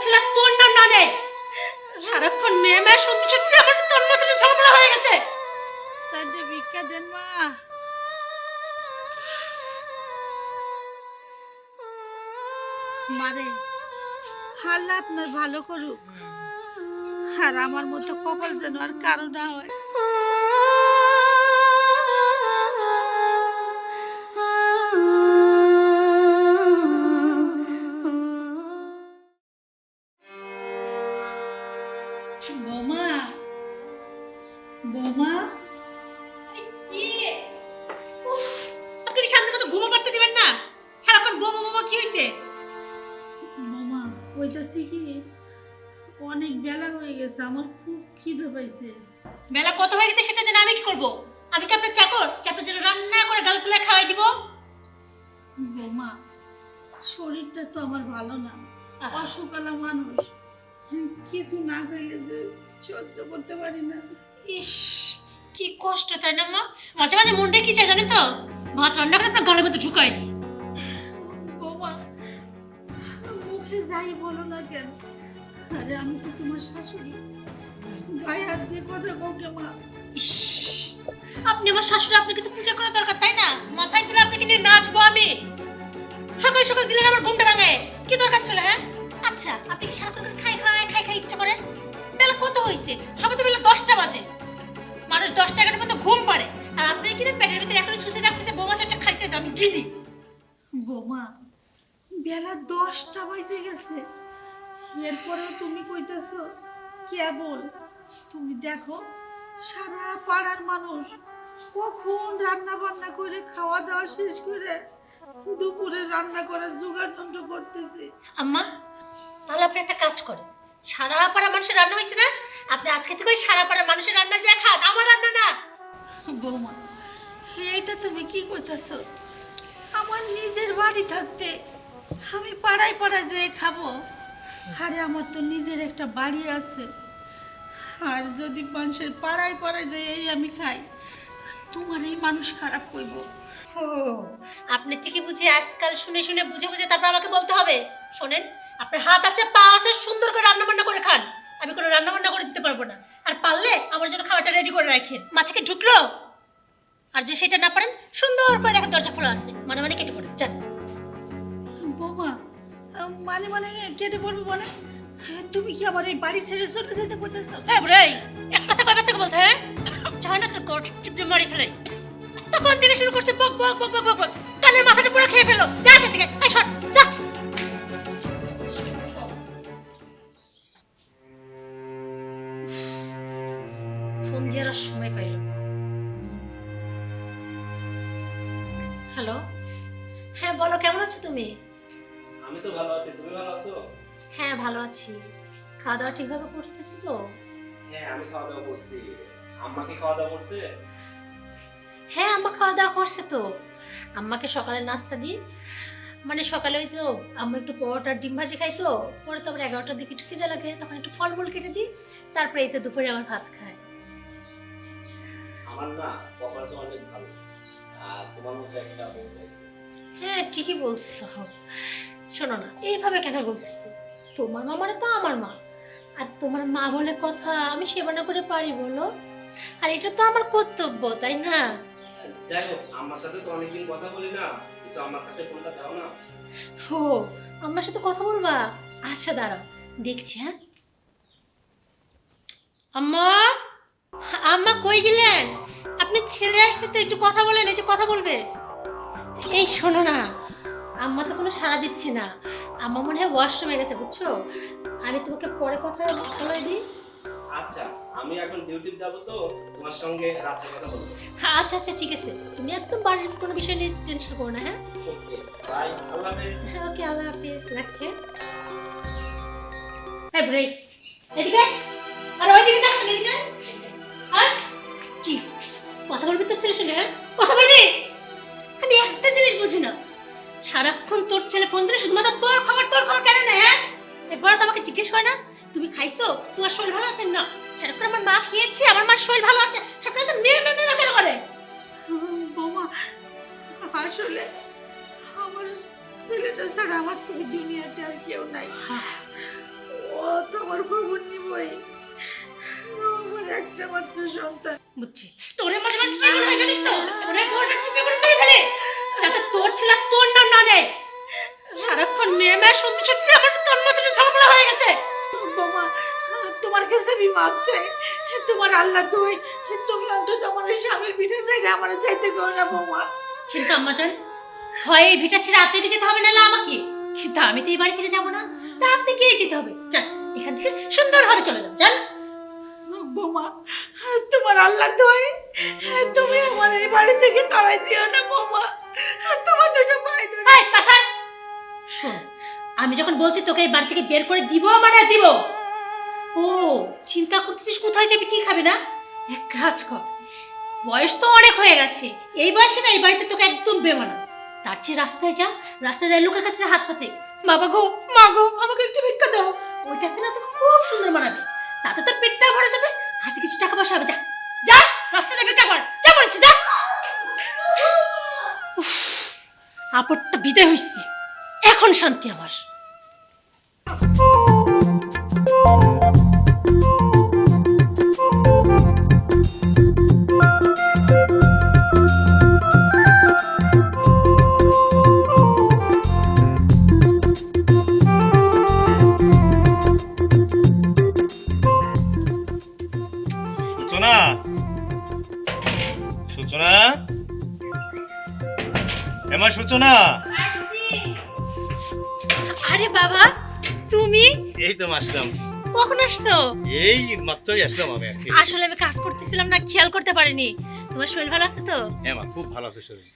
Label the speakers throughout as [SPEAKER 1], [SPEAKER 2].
[SPEAKER 1] বলছিল তোর না নেই। সারাক্ষণ মেয়ে মেয়ে আমার কান মাথাটা ঝামেলা হয়ে গেছে।
[SPEAKER 2] ভিক্ষা দেন মা। মারে আপনার ভালো করুক। আর আমার মতো কপাল যেন আর কারও না হয়।
[SPEAKER 1] ঘুমো পারতে দিবেন না। সারাক্ষণ বোমা বোমা কি হয়েছে
[SPEAKER 2] বৌমা কইতাছি কি অনেক বেলা হয়ে গেছে আমার খুব খিদে পাইছে।
[SPEAKER 1] বেলা কত হয়ে গেছে সেটা জেনে আমি কি করব? আমি কি আপনার চাকর? যে আপনার জন্য রান্না করে গাল তুলে খাওয়াই দিব?
[SPEAKER 2] বৌমা শরীরটা তো আমার ভালো না। অসুকালা মানুষ। কিছু না খাইলে যে সহ্য করতে পারি না।
[SPEAKER 1] ইস কি কষ্ট তাই না মা? মাঝে মাঝে মনটা কি চাই জানেন তো? ভাত রান্না করে আপনার গলের মধ্যে ঢুকাই দিই।
[SPEAKER 2] মুখে যাই বলো না কেন? আরে আমি তো তোমার শাশুড়ি। গায়ে হাত দিয়ে কথা কৌকে মা।
[SPEAKER 1] ইস আপনি আমার শাশুড়ি আপনাকে তো পূজা করার দরকার তাই না? মাথায় তুলে আপনাকে নিয়ে নাচবো আমি। সকাল সকাল দিলে আমার ঘুমটা ভাঙে কি দরকার ছিল হ্যাঁ? আচ্ছা আপনি কি সারাক্ষণ করে খাই খাই খাই খাই ইচ্ছা করেন? বেলা কত হয়েছে? সবাই তো বেলা দশটা বাজে। মানুষ দশটা এগারোটার মতো ঘুম পারে আর আপনি কি না পেটের ভিতরে এখন ছুঁচে রাখতেছে? বোমা একটা খাইতে দাও, আমি গিলি
[SPEAKER 2] বৌমা বেলা দশটা বাজে গেছে। এরপরেও তুমি কইতেছো কেবল? তুমি দেখো সারা পাড়ার মানুষ কখন রান্না বান্না করে খাওয়া দাওয়া শেষ করে দুপুরে রান্না করার জোগাড় যন্ত্র করতেছে।
[SPEAKER 1] আম্মা তাহলে আপনি একটা কাজ করেন। সারা পাড়া মানুষের রান্না হয়েছে না? আপনি আজকে থেকে সারা পাড়া মানুষের রান্না যা খান আমার রান্না না।
[SPEAKER 2] বৌমা এইটা তুমি কি কইতাছো আমার নিজের বাড়ি থাকতে আমি পাড়ায় পাড়ায় যেয়ে খাব। আরে আমার তো নিজের একটা বাড়ি আছে। আর যদি মানুষের পাড়ায় পাড়ায় যেয়ে এই আমি খাই, তোমার এই মানুষ খারাপ কইব
[SPEAKER 1] ও আপনি থেকে বুঝে আজকাল শুনে শুনে বুঝে বুঝে তারপর আমাকে বলতে হবে। শোনেন, আপনার হাত আছে, পা আছে, সুন্দর করে রান্না বান্না করে খান। আমি কোনো রান্না বান্না করে দিতে পারব না। আর পারলে আমার জন্য খাবারটা রেডি করে রাখেন। মাছকে ঢুকলো? আর যে সেটা না পারেন সুন্দর করে দেখেন দরজা খোলা আছে। মানে মানে কেটে পড়ে। যান।
[SPEAKER 2] বৌমা মানে মানে কেটে পড়ব মানে হ্যাঁ, তুমি কি আমার এই বাড়ি ছেড়ে চলে যেতে কইতেছো
[SPEAKER 1] হ্যাঁ বুড়াই এক কথা কয়বার থেকে বলতে হ্যাঁ? চায় না তোর কোট চিপড়ে মারি ফেলে। তখন থেকে শুরু করছে বক বক বক বক বক। কানের মাথাটা পুরো খেয়ে ফেলো যা থেকে এই সর। তুমি?
[SPEAKER 3] আমি তো ভালো আছি তুমি ভালো আছো?
[SPEAKER 1] হ্যাঁ ভালো আছি। খাওয়া দাওয়া ঠিকভাবে করতেছি তো?
[SPEAKER 3] হ্যাঁ আমি খাওয়া দাওয়া করছি। আম্মা কি খাওয়া দাওয়া করছে?
[SPEAKER 1] হ্যাঁ আম্মা খাওয়া দাওয়া করছে তো। আম্মাকে সকালে নাস্তা দিই। মানে সকালে ওই যে আম্মা একটু পরোটা ডিম ভাজি খাই তো পরে তো এগারোটার দিকে একটু খিদে লাগে তখন একটু ফলমূল কেটে দিই তারপরে এতে দুপুরে আমার ভাত খায়।
[SPEAKER 3] আমার না কপাল তো অনেক ভালো। আর তোমার মতো একটা বউ।
[SPEAKER 1] হ্যাঁ ঠিকই বলছো। শোনো না এইভাবে কেন বলতেছি? তোমার মা মানে তো আমার মা। আর তোমার মা বলে কথা আমি সেবা না করে পারি বলো। আর এটা তো আমার কর্তব্য তাই না?
[SPEAKER 3] যাই হোক আমার সাথে তো অনেকদিন কথা বলি না কিন্তু আমার কাছে ফোনটা দাও না।
[SPEAKER 1] ও আমার সাথে কথা বলবা? আচ্ছা দাঁড়াও দেখছি হ্যাঁ। আম্মা আম্মা কই গেলেন? আপনি ছেলে আসছে তো একটু কথা বলেন এই যে কথা বলবে। এই শোনো না আম্মা তো কোনো সাড়া দিচ্ছি না। আম্মা মনে হয় ওয়াশরুমে গেছে বুঝছ? আমি তোমাকে পরে কথা বলে দিই।
[SPEAKER 3] আচ্ছা আমি এখন ডিউটি যাব তো তোমার সঙ্গে রাত্রে কথা বলব।
[SPEAKER 1] হ্যাঁ আচ্ছা আচ্ছা ঠিক আছে। তুমি একদম বাড়ির কোনো বিষয় নিয়ে টেনশন করো না হ্যাঁ?
[SPEAKER 3] ওকে বাই আল্লাহ হাফেজ।
[SPEAKER 1] ওকে আল্লাহ হাফিজ রাখছে। এই ব্রেক এদিকে আর ওইদিকে যাস না এদিকে আর কি? কথা বলবি তো ছেলের সঙ্গে হ্যাঁ? কথা বলবি? আমি একটা জিনিস বুঝি না। সারাক্ষণ তোর ছেলে ফোন দিলে শুধুমাত্র তোর খবর তোর খবর কেন না হ্যাঁ? এরপরে তো আমাকে জিজ্ঞেস করে না। তুমি খাইছো? তোমার শরীর ভালো আছে? না। সারাক্ষণ আমার মা খেয়েছে আমার মার শরীর ভালো আছে। সাথে তো মেয়ে মেয়ে মেয়ে কেন করে?
[SPEAKER 2] বৌমা আসলে আমার ছেলেটা ছাড়া আমার থেকে দুনিয়াতে আর কেউ নাই। ও তোমার খবর নিবই। একটা মাত্র সন্তান।
[SPEAKER 1] বুঝছি। তোরে মাঝে মাঝে কি হয় জানিস তো? তোরে গোড়া টিপে করে করে ফেলে। যাতে তোর ছেলে তোর নাম না নেয়। সারাক্ষণ মেয়ে মেয়ে সত্যি সত্যি আমার কান মাথাটা ঝামেলা হয়ে গেছে।
[SPEAKER 2] বোমা তোমার কাছে আমি মাপ তোমার আল্লাহ তুমি তুমি অন্তত আমার ওই স্বামীর পিঠে চাই না আমার চাইতে করো না বোমা।
[SPEAKER 1] কিন্তু আম্মাজান হয় এই ভিটা ছেড়ে আপনাকে যেতে হবে না আমাকে? কিন্তু আমি তো এই বাড়ি থেকে যাব না। তা আপনি কে যেতে হবে। যান এখান থেকে সুন্দরভাবে চলে যান। যান।
[SPEAKER 2] বোমা, তোমার আল্লাহ দোয় তুমি আমার এই বাড়ি থেকে তাড়াই দিও না বোমা, তোমার দুটো পায়ে ধরে।
[SPEAKER 1] এই, পাশান। শোন, আমি যখন বলছি তোকে এই বাড়ি থেকে বের করে দিব মানে আর দিব? ও, চিন্তা করছিস কোথায় যাবি, কি খাবি না? এক কাজ কর, বয়স তো অনেক হয়ে গেছে, এই বয়সে না এই বাড়িতে তোকে একদম বেমানা তার চেয়ে রাস্তায় যা, রাস্তায় যায় লোকের কাছে হাত পাতে। বাবা গো, মা গো, আমাকে একটু ভিক্ষা দাও। ওইটাতে না তোকে খুব সুন্দর মানাবে। তাতে তোর পেটটা ভরে যাবে। হাতে কিছু টাকা পয়সা হবে, যা। যা রাস্তা দেখে কে কর যা বলছি, যা। আপদটা বিদায় হয়েছে এখন শান্তি আমার।
[SPEAKER 4] এমা সূচনা
[SPEAKER 1] আরে বাবা তুমি?
[SPEAKER 4] এই তো আসলাম।
[SPEAKER 1] কখন আসছো?
[SPEAKER 4] এই মাত্রই আসলাম আমি
[SPEAKER 1] আসলে আমি কাজ করতেছিলাম না খেয়াল করতে পারিনি। তোমার শরীর ভালো আছে তো?
[SPEAKER 4] হ্যাঁ মা খুব ভালো আছে শরীর।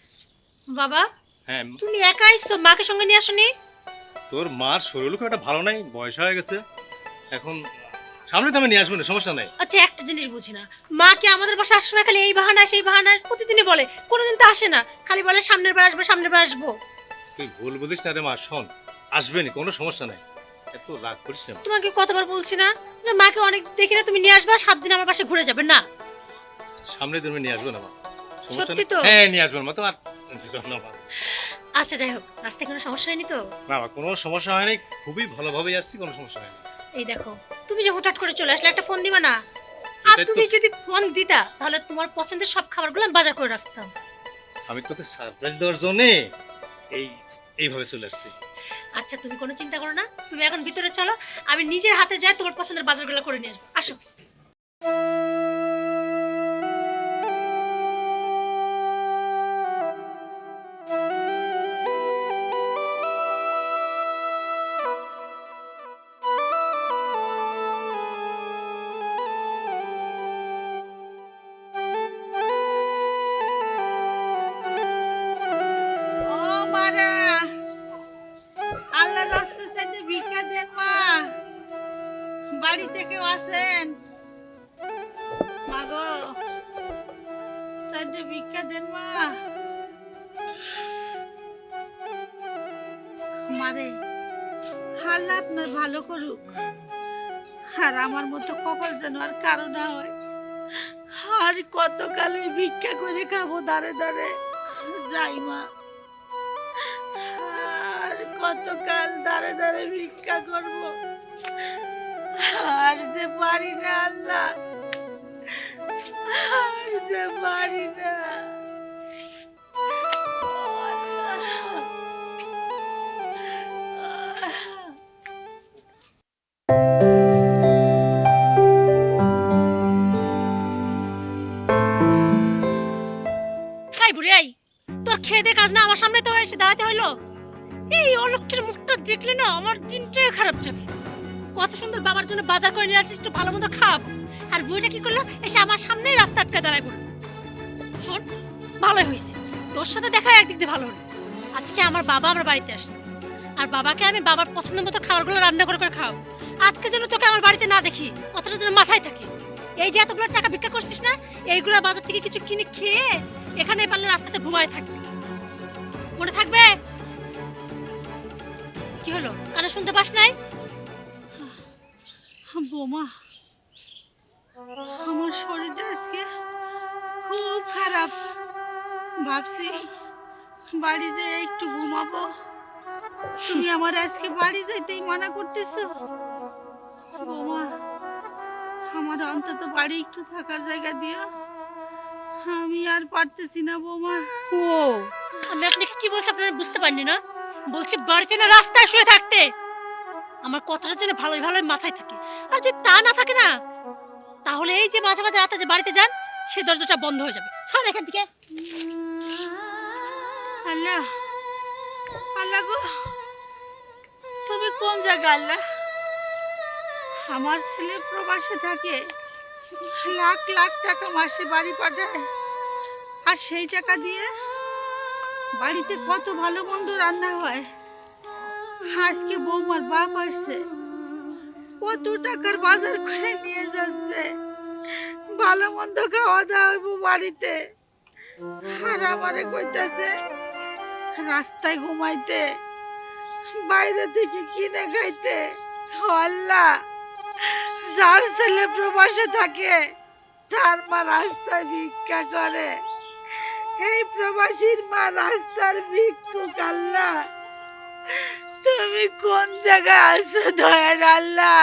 [SPEAKER 1] বাবা
[SPEAKER 4] হ্যাঁ
[SPEAKER 1] তুমি একা আইছো মাকে সঙ্গে নিয়ে আসনি?
[SPEAKER 4] তোর মার শরীর খুব একটা ভালো নাই বয়স হয়ে গেছে। এখন সামনে তো আমি নিয়ে আসব না সমস্যা নাই।
[SPEAKER 1] আচ্ছা একটা জিনিস বুঝি না। মা কি আমাদের বাসা আসার সময় খালি এই বাহানা সেই বাহানা প্রতিদিনই বলে? কোনোদিন তো আসে না। খালি বলে সামনের বার আসব সামনের বার আসব।
[SPEAKER 4] তুই ভুল বুঝিস না রে মা শোন আসবে নি কোনো সমস্যা নাই। এত রাগ করিস না
[SPEAKER 1] তোমাকে কতবার বলছি না? যে মাকে অনেক দেখি না তুমি নিয়ে আসবা সাত দিন আমার পাশে ঘুরে যাবে না।
[SPEAKER 4] সামনে তুমি নিয়ে আসব না মা। সমস্যা
[SPEAKER 1] সত্যি
[SPEAKER 4] নেই?
[SPEAKER 1] তো?
[SPEAKER 4] হ্যাঁ নিয়ে আসব না মা তোমার না মা।
[SPEAKER 1] আচ্ছা যাই হোক রাস্তায় কোনো সমস্যা হয়নি তো?
[SPEAKER 4] না মা কোনো সমস্যা হয়নি খুবই ভালোভাবেই আসছি কোনো সমস্যা হয়নি।
[SPEAKER 1] এই দেখো তুমি যে হঠাৎ করে চলে আসলে একটা ফোন দিবা না? আর
[SPEAKER 4] এটাই তো-
[SPEAKER 1] তুমি যদি ফোন দিতা তাহলে তোমার পছন্দের সব খাবারগুলো আমি বাজার করে রাখতাম।
[SPEAKER 4] আমি তোকে সারপ্রাইজ দেওয়ার জন্যে এই এইভাবে চলে আসছি।
[SPEAKER 1] আচ্ছা তুমি কোনো চিন্তা করো না। তুমি এখন ভিতরে চলো আমি নিজের হাতে যাই তোমার পছন্দের বাজারগুলো করে নিয়ে আসব। আসো।
[SPEAKER 2] দেন মা? বাড়িতে কেউ আছেন? মা গো, সাইডে ভিক্ষা দেন মা। আল্লাহ আপনার ভালো করুক। আর আমার মতো কপাল যেন আর কারও না হয়। আর কতকালে ভিক্ষা করে খাব দাঁড়ে দাঁড়ে? যাই মা। কতকাল দাঁড়ে দাঁড়ে ভিক্ষা করব। আর যে পারি না আল্লাহ, আর যে পারি না।
[SPEAKER 1] তোর খেয়ে দে কাজ না, আমার সামনে তো এসে দাঁড়াতে হইল। এই অলক্ষের মুখটা দেখলে না আমার দিনটাই খারাপ যাবে। কত সুন্দর বাবার জন্য বাজার করে নিয়ে যাচ্ছিস একটু ভালো মতো খাব আর বুড়িটা কি করল? এসে আমার সামনেই রাস্তা আটকে দাঁড়ায় শোন, ভালোই হয়েছে। তোর সাথে দেখা একদিক দিয়ে ভালো আজকে আমার বাবা আমার বাড়িতে আসছে। আর বাবাকে আমি বাবার পছন্দ মতো খাবারগুলো রান্না করে করে খাওয়াবো। আজকে যেন তোকে আমার বাড়িতে না দেখি, কথাটা যেন মাথায় থাকে। এই যে এতগুলো টাকা ভিক্ষা করছিস না, এইগুলো বাজার থেকে কিছু কিনে খেয়ে এখানে পারলে রাস্তাতে ঘুমায় থাকবে। মনে থাকবে? কি হলো? কানে শুনতে পাস নাই?
[SPEAKER 2] বোমা আমার শরীরটা আজকে খুব খারাপ। ভাবছি বাড়ি যেয়ে একটু ঘুমাবো। তুমি আমার আজকে বাড়ি যাইতেই মানা করতেছো? বোমা আমার অন্তত বাড়ি একটু থাকার জায়গা দিও। আমি আর পারতেছি না বৌমা।
[SPEAKER 1] ও আমি আপনাকে কি বলছি আপনারা বুঝতে পারেননি না? বলছি বাড়িতে না রাস্তায় শুয়ে থাকতে? আমার কথাটা যেন ভালোই ভালোই মাথায় থাকে। আর যদি তা না থাকে না, তাহলে এই যে মাঝে মাঝে রাতে যে বাড়িতে যান, সে দরজাটা বন্ধ হয়ে যাবে। সর এখান থেকে।
[SPEAKER 2] আল্লাহ আল্লাহ গো তবে কোন জায়গা আল্লাহ? আমার ছেলে প্রবাসে থাকে, লাখ লাখ টাকা মাসে বাড়ি পাঠায়, আর সেই টাকা দিয়ে বাড়িতে কত ভালো মন্দ রান্না হয়। আজকে বৌমার বাপ আসছে। কত টাকার বাজার করে নিয়ে যাচ্ছে। ভালো মন্দ খাওয়া দাওয়া বাড়িতে। আর আমারে কইতাছে, রাস্তায় ঘুমাইতে, বাইরে থেকে কিনে খাইতে। আল্লাহ, যার ছেলে প্রবাসে থাকে, তার মা রাস্তায় ভিক্ষা করে। এই প্রবাসীর মা রাস্তার ভিক্ষুক আল্লাহ তুমি কোন জায়গায় আছো, দয়ার আল্লাহ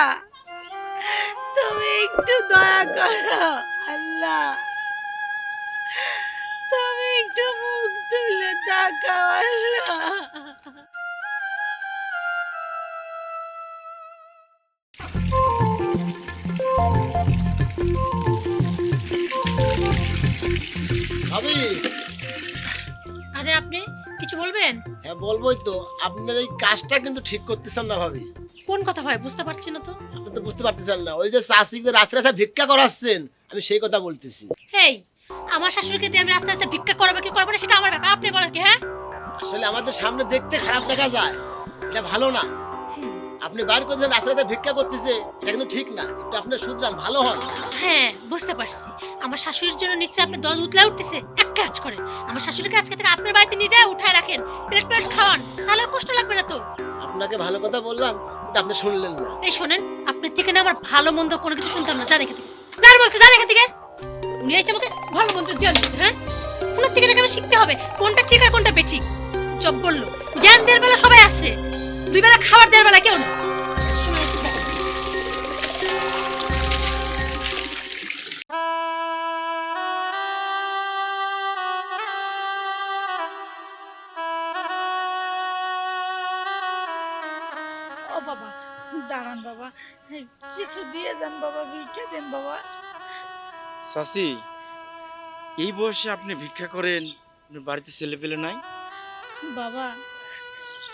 [SPEAKER 2] তুমি একটু দয়া করো আল্লাহ তুমি একটু মুখ তুলে তাকাও আল্লাহ
[SPEAKER 5] ভাবি।
[SPEAKER 1] আরে আপনি কিছু বলবেন?
[SPEAKER 5] হ্যাঁ বলবোই তো। আপনার এই কাজটা কিন্তু ঠিক করতেছেন না ভাবি।
[SPEAKER 1] কোন কথা ভাই বুঝতে পারছি না তো।
[SPEAKER 5] আপনি তো বুঝতে পারতেছেন না। ওই যে চাষিকে রাস্তা রাস্তায় ভিক্ষা করাচ্ছেন আমি সেই কথা বলতেছি।
[SPEAKER 1] হেই আমার শাশুড়িকে দিয়ে আমি রাস্তা রাস্তা ভিক্ষা করাবো কি করব না সেটা আমার ব্যাপার। আপনি বলার কি হ্যাঁ?
[SPEAKER 5] আসলে আমাদের সামনে দেখতে খারাপ দেখা যায়। এটা ভালো না। আপনি বাইর করছেন রাস্তা রাস্তায় ভিক্ষা করতেছে এটা কিন্তু ঠিক না। একটু আপনি শুধরান ভালো হন।
[SPEAKER 1] হ্যাঁ বুঝতে পারছি। আমার শাশুড়ির জন্য নিশ্চয়ই আপনি দল উতলা উঠতেছে। এক কাজ করেন আমার শাশুড়িকে আজকে থেকে আপনার বাড়িতে নিয়ে যায় উঠায় রাখেন। প্লেট প্লেট খাওয়ান তাহলে কষ্ট লাগবে না তো।
[SPEAKER 5] আপনাকে ভালো কথা বললাম কিন্তু আপনি শুনলেন না।
[SPEAKER 1] এই শোনেন আপনার থেকে না আমার ভালো মন্দ কোনো কিছু শুনতাম না জান এখান থেকে। যার বলছে জান এখান থেকে। উনি এসে আমাকে ভালো মন্দ জ্ঞান দিতে হ্যাঁ? ওনার থেকে নাকি আমার শিখতে হবে কোনটা ঠিক আর কোনটা বেঠিক। চপ বলল জ্ঞান দেওয়ার বেলা সবাই আছে। দুই বেলা খাবার দেওয়ার বেলা কেউ না।
[SPEAKER 2] ও বাবা দাঁড়ান বাবা। কিছু দিয়ে যান বাবা ভিক্ষা দেন বাবা।
[SPEAKER 6] এই বয়সে আপনি ভিক্ষা করেন বাড়িতে ছেলে পেলে নাই?
[SPEAKER 2] বাবা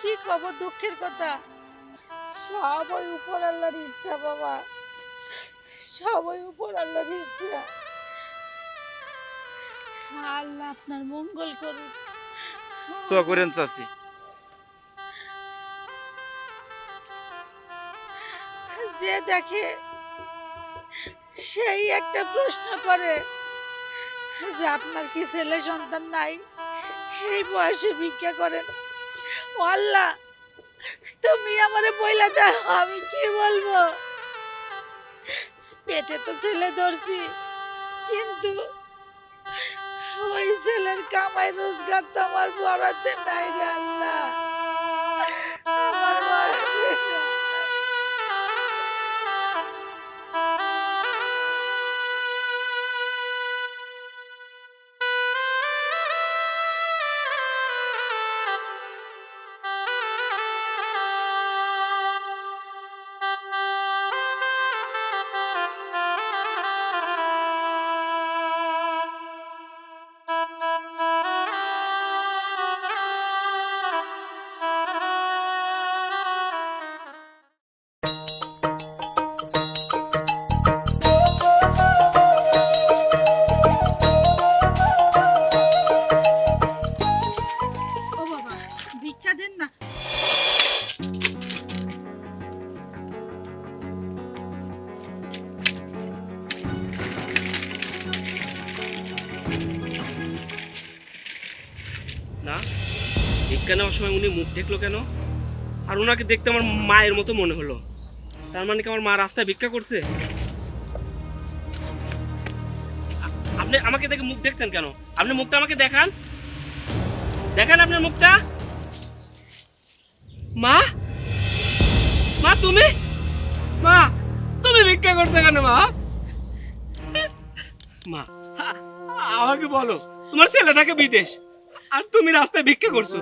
[SPEAKER 2] কি কব দুঃখের কথা। সব ওই উপর আল্লাহর ইচ্ছা বাবা। সব ওই উপর আল্লাহর ইচ্ছা। আল্লাহ আপনার মঙ্গল করুক।
[SPEAKER 6] তো করেন চাচি।
[SPEAKER 2] যে দেখে সেই একটা প্রশ্ন করে যে আপনার কি ছেলে সন্তান নাই? এই বয়সে ভিক্ষা করেন। আল্লাহ তুমি আমারে বইলা দাও, আমি কি বলব? পেটে তো ছেলে ধরছি, কিন্তু ওই ছেলের কামাই রোজগার তো আমার বরাদ্দে নাই আল্লাহ।
[SPEAKER 3] দেখল কেন? আর ওনাকে দেখতে আমার মায়ের মতো মনে হলো। তার মানে কি আমার মা রাস্তায় ভিক্ষা করছে? আপনি আমাকে দেখে মুখ দেখছেন কেন? আপনি মুখটা আমাকে দেখান। দেখান আপনার মুখটা। মা? মা, তুমি? মা, তুমি ভিক্ষা করছ কেন মা? মা, আমাকে বলো, তোমার ছেলে থাকে বিদেশ। আর তুমি রাস্তায় ভিক্ষা করছ।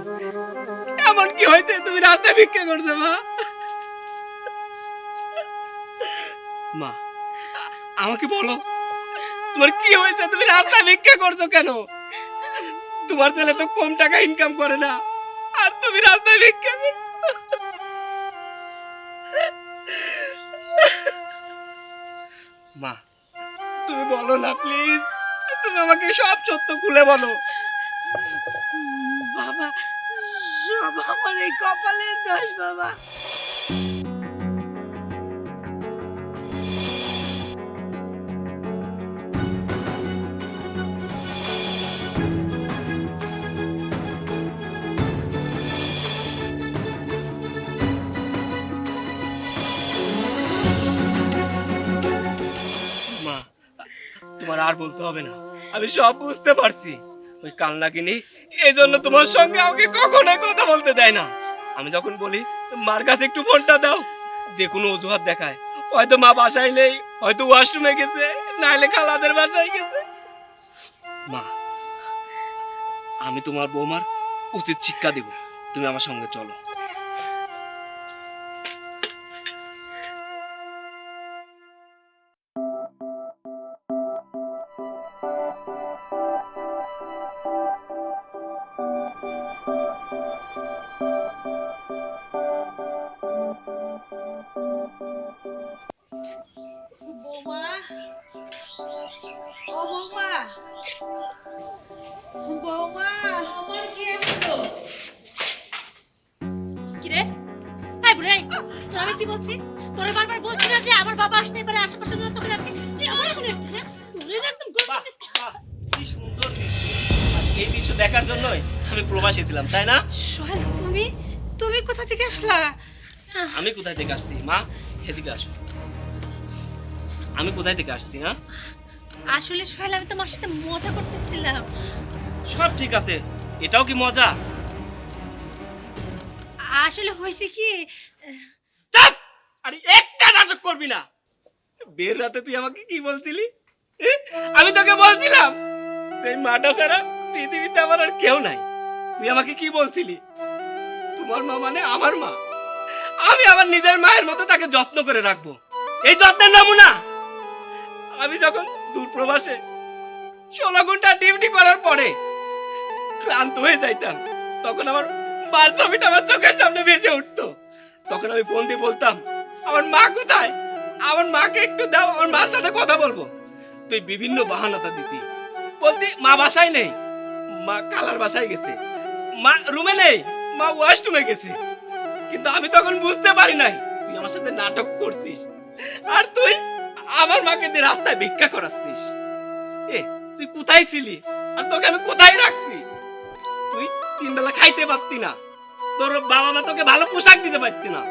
[SPEAKER 3] এমন কি হয়েছে? তুমি রাস্তায় ভিক্ষা করছ, মা? মা, আমাকে বলো, তোমার কি হয়েছে? তুমি রাস্তায় ভিক্ষা করছ কেন? তোমার ছেলে তো কম টাকা ইনকাম করে না, আর তুমি রাস্তায় ভিক্ষা করছ। মা, তুমি বলো না প্লিজ তুমি আমাকে সব সত্য খুলে বলো।
[SPEAKER 2] বাবা সব আমার এই কপালের দোষ, বাবা।
[SPEAKER 3] তোমার আর বলতে হবে না। আমি সব বুঝতে পারছি। ওই কান্নাকিনি এই জন্য তোমার সঙ্গে আমাকে কখনো কথা বলতে দেয় না। আমি যখন বলি, মার কাছে একটু ফোনটা দাও। যে কোনো অজুহাত দেখায়। হয়তো মা বাসায় নেই, হয়তো ওয়াশরুমে গেছে, নাইলে খালাদের বাসায় গেছে। মা, আমি তোমার বৌমার উচিত শিক্ষা দেব। তুমি আমার সঙ্গে চলো।
[SPEAKER 1] তোর আমি কি বলছি? তোর বারবার বলছি না যে আমার বাবা আসতে পারে আশেপাশে যত তোকে রাখতে তুই আমার এখানে আসছিস তোর একদম
[SPEAKER 3] বাহ, বাহ, কি সুন্দর দৃশ্য। এই দৃশ্য দেখার জন্যই আমি প্রবাসী ছিলাম তাই না?
[SPEAKER 1] সোহেল তুমি তুমি কোথা থেকে আসলা?
[SPEAKER 3] আমি কোথায় থেকে আসছি? মা এদিকে আসো। আমি কোথায় থেকে আসছি না
[SPEAKER 1] আসলে সোহেল আমি তোমার সাথে মজা করতেছিলাম।
[SPEAKER 3] সব ঠিক আছে। এটাও কি মজা?
[SPEAKER 1] আসলে হয়েছে কি
[SPEAKER 3] চাপ! আরে একটা নাটক করবি না। বের রাতে তুই আমাকে কি বলছিলি? আমি তোকে বলছিলাম তুই মাটা ছাড়া পৃথিবীতে আমার আর কেউ নাই। তুই আমাকে কি বলছিলি? তোমার মা মানে আমার মা। আমি আমার নিজের মায়ের মতো তাকে যত্ন করে রাখব। এই যত্নের নমুনা। আমি যখন দূর প্রবাসে ষোলো ঘণ্টা ডিউটি করার পরে ক্লান্ত হয়ে যাইতাম, তখন আমার মার ছবিটা আমার চোখের সামনে ভেসে উঠতো। তখন আমি ফোন দিয়ে বলতাম, আমার মা কোথায়? আমার মাকে একটু দাও, আমার মার সাথে কথা বলব। তুই বিভিন্ন বাহানাটা দিতি। বলতি, মা বাসায় নেই। মা কালার বাসায় গেছে। মা রুমে নেই। মা ওয়াশরুমে গেছে। কিন্তু আমি তখন বুঝতে পারি নাই, তুই আমার সাথে নাটক করছিস। আর তুই আমার মাকে দিয়ে রাস্তায় ভিক্ষা করাচ্ছিস। এ, তুই কোথায় ছিলি? আর তোকে আমি কোথায় রাখছি? তুই তিন বেলা খাইতে পারতি না। তোর বাবা মা তোকে ভালো পোশাক দিতে পারতি না।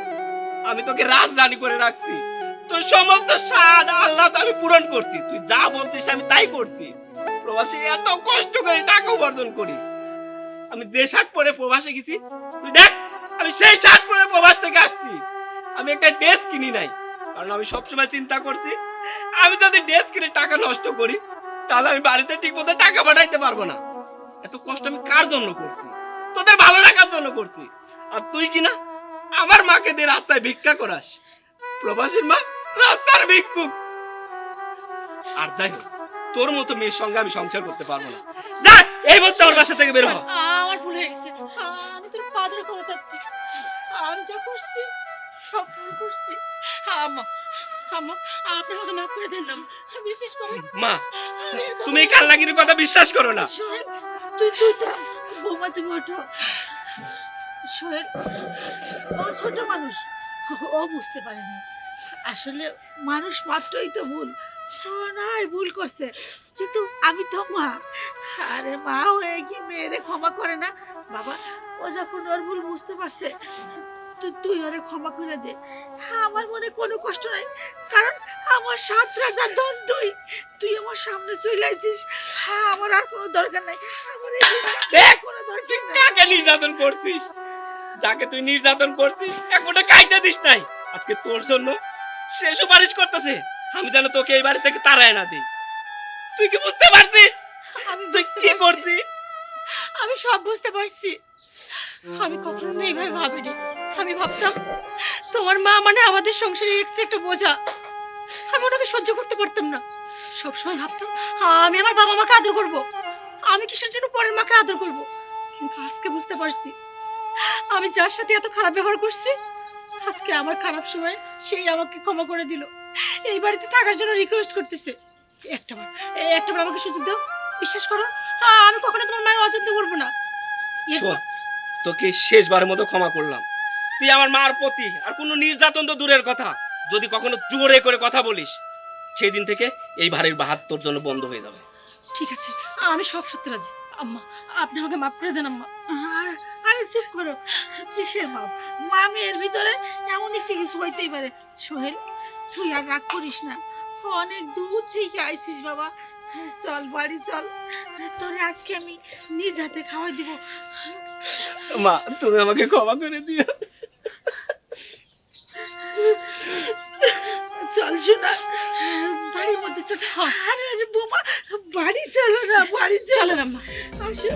[SPEAKER 3] আমি তোকে রাজরানী করে রাখছি। তোর সমস্ত স্বাদ আল্লাহ তো আমি পূরণ করছি। তুই যা বলছিস আমি তাই করছি। প্রবাসী এত কষ্ট করে টাকা উপার্জন করি। আমি যে শার্ট পরে প্রবাসে গেছি, তুই দেখ, আমি সেই শার্ট পরে প্রবাস থেকে আসছি। আমি একটা ড্রেস কিনি নাই, কারণ আমি সবসময় চিন্তা করছি, আমি যদি ড্রেস কিনে টাকা নষ্ট করি, তাহলে আমি বাড়িতে ঠিক মতো টাকা পাঠাইতে পারব না। এত কষ্ট আমি কার জন্য করছি? তোদের ভালো রাখার জন্য করছি। আর তুই কি না আমার মাকে দিয়ে রাস্তায় ভিক্ষা করাস? প্রবাসীর মা রাস্তার ভিক্ষুক। আর যাই হোক তোর মতো মেয়ের সঙ্গে আমি সংসার করতে পারব না। যা এই বছর আমার বাসা থেকে বের হ।
[SPEAKER 1] আমার ভুল হয়ে গেছে। আমি তোর পা ধরে ক্ষমা চাচ্ছি আমি যা করছি সব ভুল করছি। আমা আমা আপনার মতো মাফ করে দেন না করে
[SPEAKER 3] মা তুমি এই কান্নাগিরির কথা বিশ্বাস করো না।
[SPEAKER 2] তুই তুই তো বৌমা, তুমি ওঠো। ও ছোট মানুষ। ও বুঝতে পারে না আসলে মানুষ মাত্রই তো ভুল। নাই, ভুল করছে। কিন্তু আমি তো মা। আরে মা হয়ে কি মেয়েরে ক্ষমা করে না। বাবা, ও যখন ওর ভুল বুঝতে পারছে তুই তুই ওরে ক্ষমা করে দে। আমার মনে কোনো কষ্ট নাই কারণ আমার সাত রাজার ধন তুই। তুই আমার সামনে চলে আসিস। হ্যাঁ আমার আর কোনো দরকার নাই। আমার
[SPEAKER 3] দেখ,
[SPEAKER 2] কোনো দরকার
[SPEAKER 3] কাকে নির্যাতন করছিস? যাকে তুই নির্যাতন করছিস একটা কাইটা দিস নাই। আজকে তোর জন্য সে সুপারিশ করতেছে আমি যেন তোকে এই বাড়ি থেকে তাড়ায় না দিই। তুই কি বুঝতে পারছিস?
[SPEAKER 1] আমি
[SPEAKER 3] তুই
[SPEAKER 1] বুঝতে
[SPEAKER 3] কি। করছিস?
[SPEAKER 1] আমি সব বুঝতে পারছি। আমি কখনো এইভাবে ভাবিনি। আমি ভাবতাম, তোমার মা মানে আমাদের সংসারে এক্সট্রা একটা বোঝা। আমি ওনাকে সহ্য করতে পারতাম না। সবসময় ভাবতাম, আমি আমার বাবা মাকে আদর করব। আমি কিসের জন্য পরের মাকে আদর করব? কিন্তু আজকে বুঝতে পারছি, আমি যার সাথে এত খারাপ ব্যবহার করছি, আজকে আমার খারাপ সময় সেই আমাকে ক্ষমা করে দিল। এই বাড়িতে থাকার জন্য রিকোয়েস্ট করতেছে। একটাবার, এই একটাবার আমাকে সুযোগ দাও। বিশ্বাস করো আমি কখনো তোমার মায়ের অযত্ন করব না।
[SPEAKER 3] তোকে শেষবারের মতো ক্ষমা করলাম। তুই আমার মার প্রতি আর কোনো নির্যাতন তো দূরের কথা। যদি কখনো জোরে করে কথা বলিস সেই দিন থেকে এই ভারের বাহাত তোর জন্য বন্ধ হয়ে যাবে।
[SPEAKER 1] ঠিক আছে আমি সব সত্যি রাজি। আম্মা আপনি আমাকে মাফ করে দেন আম্মা।
[SPEAKER 2] আরে চুপ করো কিসের বাপ মামি এর ভিতরে এমন একটি কিছু হইতেই পারে। সোহেল তুই আর রাগ করিস না। অনেক দূর থেকে আইছিস বাবা। চল বাড়ি চল। তোরে আজকে আমি নিজ হাতে খাওয়াই দিব।
[SPEAKER 3] মা তুমি আমাকে ক্ষমা করে দিও।
[SPEAKER 2] চল শোনা বাড়ির মধ্যে চল। আরে বোমা বাড়ি চলো না বাড়ি চলো।
[SPEAKER 1] না মা
[SPEAKER 2] আসো।